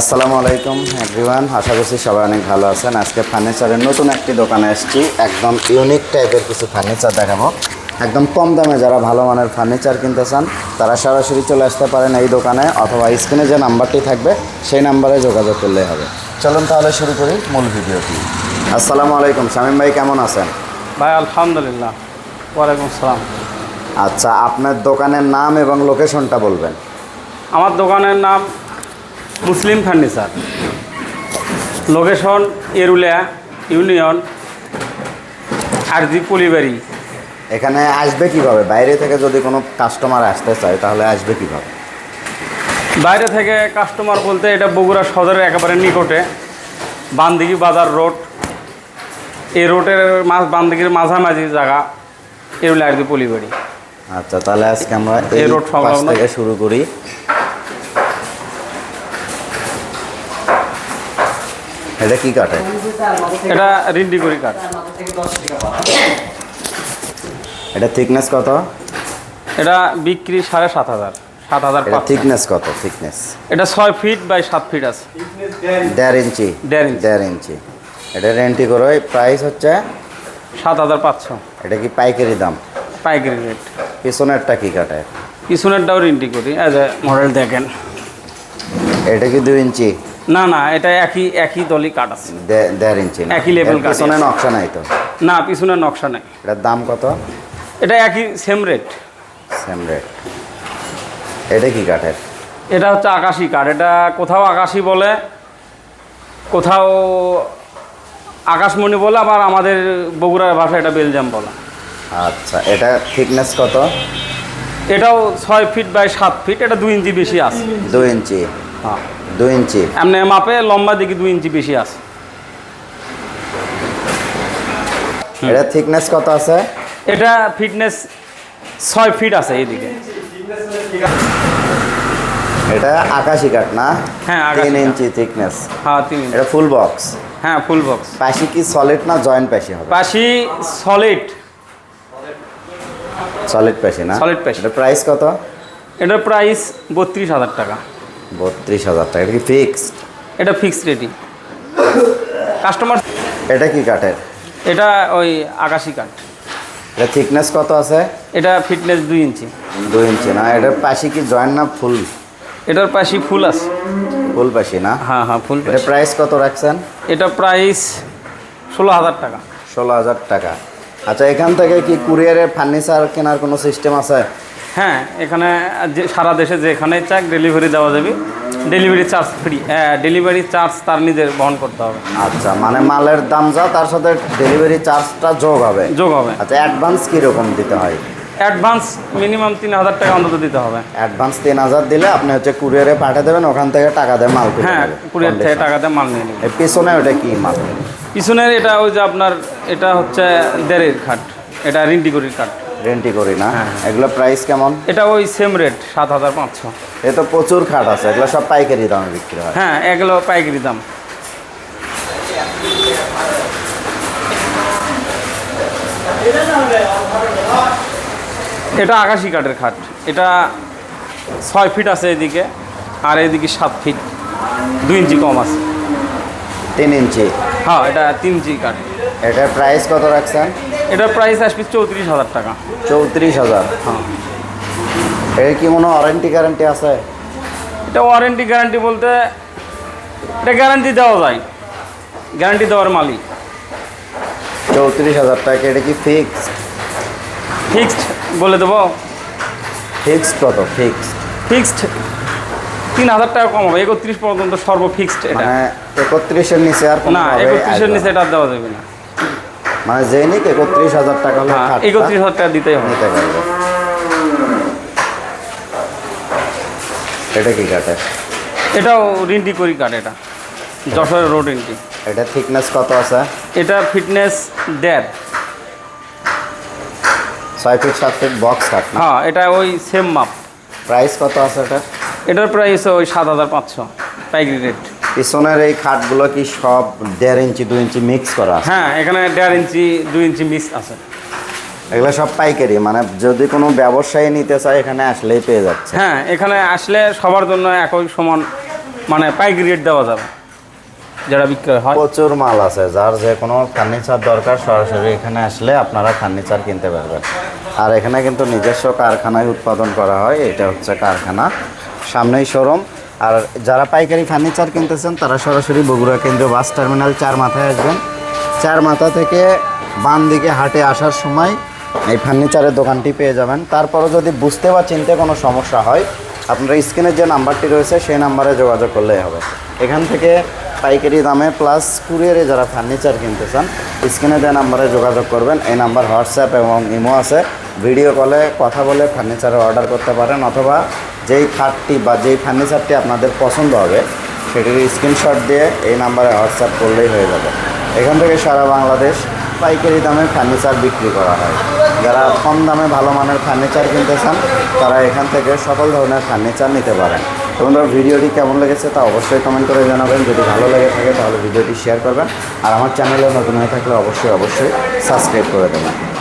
আসসালামু আলাইকুম এভরিওয়ান আশা করছি সবাই অনেক ভালো আছেন। আজকে ফার্নিচারের নতুন একটি দোকানে এসেছি। একদম ইউনিক টাইপের কিছু ফার্নিচার দেখাবো। একদম কম দামে যারা ভালো মানের ফার্নিচার কিনতে চান তারা সরাসরি চলে আসতে পারেন এই দোকানে অথবা স্ক্রিনে যে নাম্বারটি থাকবে সেই নাম্বারে যোগাযোগ করলেই হবে। চলুন তাহলে শুরু করি মূল ভিডিওটি। আসসালামু আলাইকুম শামীম ভাই কেমন আছেন? ভাই আলহামদুলিল্লাহ। ওয়ালাইকুম আসসালাম। আচ্ছা আপনার দোকানের নাম এবং লোকেশনটা বলবেন। আমার দোকানের নাম Muslim furniture location Erulia union আরজি পুলিবাড়ি। এখানে আসবে কীভাবে? বাইরে থেকে যদি কোনো কাস্টমার আসতে চায় তাহলে আসবে কীভাবে? বাইরে থেকে কাস্টমার বলতে এটা বগুড়া সদরের একেবারে নিকটে বান্দিগি বাজার রোড। এই রোডের মাঝ বান্দিগির মাঝামাঝি জায়গা এরুলিয়া আরজি পলিবাড়ি। আচ্ছা তাহলে আজকে আমরা এই রোড থেকে শুরু করি। এটা কি কাটে এটা রিন্ডিগুড়ি কাঠ। এটা থিকনেস কত? এটা বিক্রি সাড়ে সাত হাজার। সাত হাজার থিকনেস কত? থিকনেস এটা ছয় ফিট বাই সাত ফিট আছে। দেড় ইঞ্চি। দেড় ইঞ্চি। দেড় ইঞ্চি। এটা রেন্টি করো প্রাইস হচ্ছে সাত হাজার পাঁচশো। এটা কি পাইকারি দাম? পাইকারি রেট পিছনেরটা কি কাটে পিছনেরটাও রিন্টি করি। অ্যাজ এ মডেল দেখেন। এটা কি দুই ইঞ্চি? না না এটা একই একই দলই কাট আছে। দেড় ইঞ্চি না? একই লেভেল কাটে পিছনে নকশা নাই তো? না পিছনে নকশা নেই। এটার দাম কত? এটা একই সেম রেট সেম রেট এটা কি কাঠের? এটা হচ্ছে আকাশি কাঠ। এটা কোথাও আকাশি বলে কোথাও আকাশমণি বলে আবার আমাদের বগুড়ার ভাষায় এটা বেলজাম বলে। আচ্ছা এটা থিকনেস কত? এটাও ছয় ফিট বাই সাত ফিট এটা দুই ইঞ্চি বেশি আছে। দুই ইঞ্চি। দুই ইঞ্চি। এমনি মাপে লম্বা দিকে দুই ইঞ্চি বেশি আছে। এটা থিকনেস কত আছে? এটা ফিটনেস ছয় ফিট আছে এইদিকে এটা আকাশি কাঠ না? হ্যাঁ, আকাশি তিন ইঞ্চি থিকনেস হ্যাঁ তিন ইঞ্চি। এটা ফুল বক্স হ্যাঁ ফুল বক্স পাশি কি সলিড না জয়েন্ট পাশি হবে? পাশি সলিড সলিড পাশি না? Solid পাশি। এটা প্রাইস কত? এটার প্রাইস বত্রিশ হাজার টাকা। বত্রিশ হাজার টাকা। এটা কি ফিক্সড এটা ফিক্সড রেটিং কাস্টমার এটা কি কাঠের? এটা ওই আকাশি কাঠ। এটা থিকনেস কত আছে? এটা ফিটনেস দুই ইঞ্চি। দুই ইঞ্চি না এটার পাশি কি জয়েন্ট না ফুল এটার পাশি ফুল আছে। ফুল পাশি না? হ্যাঁ হ্যাঁ ফুল এটা প্রাইস কত রাখছেন? এটা প্রাইস ষোলো হাজার টাকা। ষোলো হাজার টাকা। আচ্ছা এখান থেকে কি কুরিয়ারে ফার্নিচার কেনার কোনো সিস্টেম আছে? হ্যাঁ এখানে যে সারা দেশে যেখানে চাক ডেলিভারি দেওয়া যাবে। ডেলিভারি চার্জ ফ্রি হ্যাঁ ডেলিভারি চার্জ তার নিজের বহন করতে হবে। আচ্ছা মানে মালের দাম যা তার সাথে ডেলিভারি চার্জটা যোগ হবে। যোগ হবে। আচ্ছা অ্যাডভান্স কীরকম দিতে হয়? অ্যাডভান্স মিনিমাম তিন হাজার টাকা অন্তত দিতে হবে। অ্যাডভান্স তিন হাজার দিলে আপনি হচ্ছে কুরিয়ারে পাঠিয়ে দেবেন ওখান থেকে টাকা দেয় মাল হ্যাঁ কুরিয়ার থেকে Condition। টাকাতে মাল নিয়ে নেবে এর পিছনে ওটা কি মাল? পিছনের এটা ওই যে আপনার এটা হচ্ছে দেড়ের খাট। এটা রিন্টিগুড়ির খাট। রেন্টি করি না। হ্যাঁ। এগুলো প্রাইস কেমন? এটা ওই সেম রেট সাত হাজার পাঁচশো। এ তো প্রচুর খাট আছে এগুলো সব পাইকারি দামে বিক্রি হয়। হ্যাঁ এগুলো পাইকারি দাম। এটা আকাশি কাঠের খাট। এটা ছয় ফিট আছে এদিকে আর এদিকে সাত ফিট দুই ইঞ্চি কম আছে। তিন ইঞ্চি? হ্যাঁ এটা তিন ইঞ্চি কাঠ। এটার প্রাইস কত রাখছেন? এটার প্রাইস আসবে চৌত্রিশ হাজার টাকা। চৌত্রিশ হাজার? হ্যাঁ। এর কি কোনো ওয়ারেন্টি গ্যারান্টি আছে? এটা ওয়ারেন্টি গ্যারান্টি বলতে এটা গ্যারান্টি দেওয়া যায়। গ্যারান্টি দেওয়ার মালিক। চৌত্রিশ হাজার টাকা এটা কি ফিক্সড ফিক্সড বলে দেবো। ফিক্সড কত? ফিক্সড ফিক্সড তিন হাজার টাকা কম হবে একত্রিশ পর্যন্ত সর্ব ফিক্সড এটা। মানে একত্রিশের নিচে আর না একত্রিশের নিচে এটা দেওয়া যাবে না। মানে যেই নিক একত্রিশ হাজার টাকা হ্যাঁ একত্রিশ হাজার টাকা দিতেই হবে। নিতে পারবে। এটা কি কাটে এটাও রিন্টি করি কাঠ এটা। যশোরের রোড রিন্টি। এটা থিকনেস কত আছে? এটা ফিটনেস দেড়। ছয় ফিট সাত ফিট বক্স কাট হ্যাঁ এটা ওই সেম মাপ প্রাইস কত আছে এটা? এটার প্রাইস ওই সাত হাজার পাঁচশো পাইকারি রেট পিছনের এই খাটগুলো কি সব দেড় ইঞ্চি দুই ইঞ্চি মিক্স করা হ্যাঁ এখানে দেড় ইঞ্চি দুই ইঞ্চি মিক্স আছে। এগুলো সব পাইকারি মানে যদি কোনো ব্যবসায়ী নিতে চায় এখানে আসলেই পেয়ে যাচ্ছে। হ্যাঁ এখানে আসলে সবার জন্য একই সমান মানে পাইকারি রেট দেওয়া যাবে যেটা বিক্রয় হয়। প্রচুর মাল আছে যার যে কোনো ফার্নিচার দরকার সরাসরি এখানে আসলে আপনারা ফার্নিচার কিনতে পারবেন। আর এখানে কিন্তু নিজস্ব কারখানায় উৎপাদন করা হয় এটা হচ্ছে কারখানা। সামনেই শোরুম আর যারা পাইকারি ফার্নিচার কিনতেছেন, তারা সরাসরি বগুড়া কেন্দ্রীয় বাস টার্মিনাল চার মাথায় আসবেন। চার মাথা থেকে বাম দিকে হাটে আসার সময় এই ফার্নিচারের দোকানটি পেয়ে যাবেন। তারপরও যদি বুঝতে বা চিনতে কোনো সমস্যা হয়, আপনার স্ক্রিনের যে নাম্বারটি রয়েছে, সেই নাম্বারে যোগাযোগ করলেই হবে। এখান থেকে পাইকারি দামে প্লাস কুরিয়ারে যারা ফার্নিচার কিনতে চান স্ক্রিনে দেওয়া নাম্বারে যোগাযোগ করবেন। এই নাম্বার হোয়াটসঅ্যাপ এবং ইমো আছে। ভিডিও কলে, কথা বলে ফার্নিচারের অর্ডার করতে পারেন অথবা যেই খাটটি বা যেই ফার্নিচারটি আপনাদের পছন্দ হবে, সেটির স্ক্রিনশট দিয়ে এই নাম্বারে হোয়াটসঅ্যাপ করলেই হয়ে যাবে। এখান থেকে সারা বাংলাদেশ পাইকারি দামে ফার্নিচার বিক্রি করা হয়। যারা কম দামে ভালো মানের ফার্নিচার কিনতে চান, তারা এখান থেকে সকল ধরনের ফার্নিচার নিতে পারেন। তো বন্ধুরা, ভিডিওটি কেমন লেগেছে তা অবশ্যই কমেন্ট করে জানাবেন। যদি ভালো লেগে থাকে, তাহলে ভিডিওটি শেয়ার করবেন। আর আমার চ্যানেলে নতুন হয়ে থাকলে অবশ্যই অবশ্যই সাবস্ক্রাইব করে দেবেন।